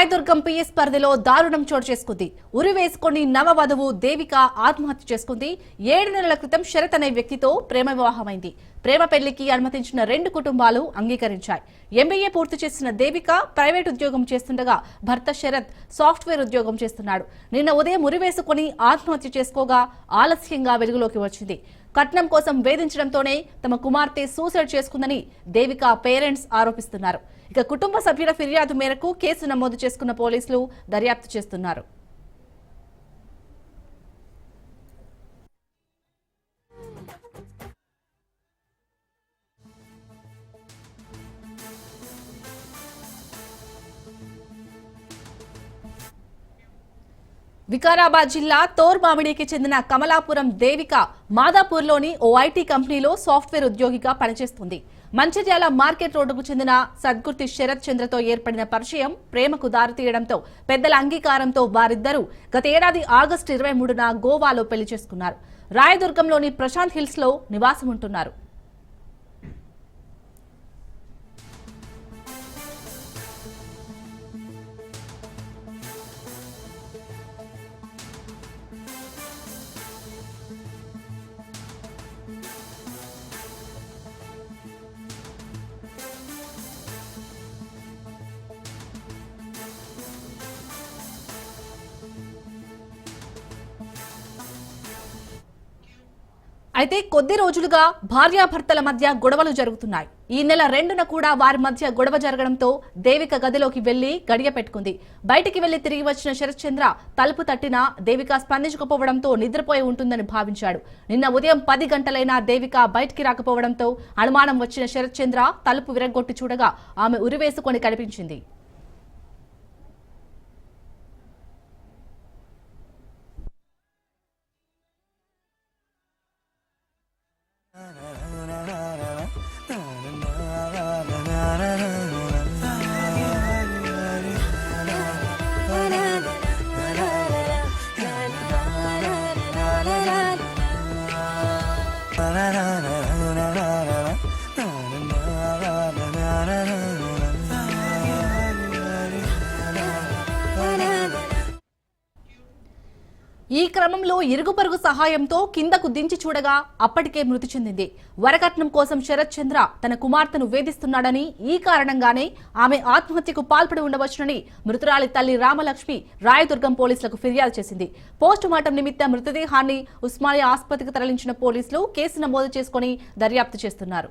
Rayadurgam PS పరిధిలో దారుణం చోటు చేసుకుంది. ఉరి వేసుకొని నవవధువు దేవిక ఆత్మహత్య చేసుకుంది. ఏడు నెలల క్రితం శరత్ అనే వ్యక్తితో ప్రేమ వివాహమైంది. ప్రేమ పెళ్ళికి అనుమతించిన రెండు కుటుంబాలు అంగీకరించాయి. ఎంబీఏ పూర్తి చేసిన దేవిక ప్రైవేట్ ఉద్యోగం చేస్తుండగా భర్త శరత్ సాఫ్ట్వేర్ ఉద్యోగం చేస్తున్నాడు. నిన్న ఉదయం ఉరివేసుకుని ఆత్మహత్య చేసుకోగా ఆలస్యంగా వెలుగులోకి వచ్చింది. కట్నం కోసం వేధించడంతోనే తమ కుమార్తె సూసైడ్ చేసుకుందని దేవిక పేరెంట్స్ ఆరోపిస్తున్నారు. ఇక కుటుంబ సభ్యుల ఫిర్యాదు మేరకు కేసు నమోదు చేసుకున్న పోలీసులు దర్యాప్తు చేస్తున్నారు. వికారాబాద్ జిల్లా తోర్మామిడికి చెందిన కమలాపురం దేవిక మాదాపూర్లోని ఓ ఐటీ కంపెనీలో సాఫ్ట్వేర్ ఉద్యోగిగా పనిచేస్తుంది. మంచిర్యాల మార్కెట్ రోడ్డుకు చెందిన సద్గుర్తి శరత్ చంద్రతో ఏర్పడిన పరిచయం ప్రేమకు దారితీయడంతో పెద్దల అంగీకారంతో వారిద్దరూ గత ఏడాది ఆగస్టు ఇరవై మూడున గోవాలో పెళ్ళి చేసుకున్నారు. రాయదుర్గంలోని ప్రశాంత్ హిల్స్లో అయితే కొద్ది రోజులుగా భార్యాభర్తల మధ్య గొడవలు జరుగుతున్నాయి. ఈ నెల రెండున కూడా వారి మధ్య గొడవ జరగడంతో దేవిక గదిలోకి వెళ్ళి గడియ పెట్టుకుంది. బయటికి వెళ్ళి తిరిగి వచ్చిన శరత్చంద్ర తలుపు తట్టినా దేవిక స్పందించకపోవడంతో నిద్రపోయి ఉంటుందని భావించాడు. నిన్న ఉదయం పది గంటలైనా దేవిక బయటికి రాకపోవడంతో అనుమానం వచ్చిన శరత్చంద్ర తలుపు విరగొట్టి చూడగా ఆమె ఉరివేసుకొని కనిపించింది. ఈ క్రమంలో ఇరుగుపరుగు సహాయంతో కిందకు దించి చూడగా అప్పటికే మృతి చెందింది. వరకట్నం కోసం శరత్ చంద్ర తన కుమార్తెను వేధిస్తున్నాడని ఈ కారణంగానే ఆమె ఆత్మహత్యకు పాల్పడి ఉండవచ్చునని మృతురాలి తల్లి రామలక్ష్మి రాయదుర్గం పోలీసులకు ఫిర్యాదు చేసింది. పోస్టు మార్టం నిమిత్తం మృతదేహాన్ని ఉస్మానియా ఆసుపత్రికి తరలించిన పోలీసులు కేసు నమోదు చేసుకుని దర్యాప్తు చేస్తున్నారు.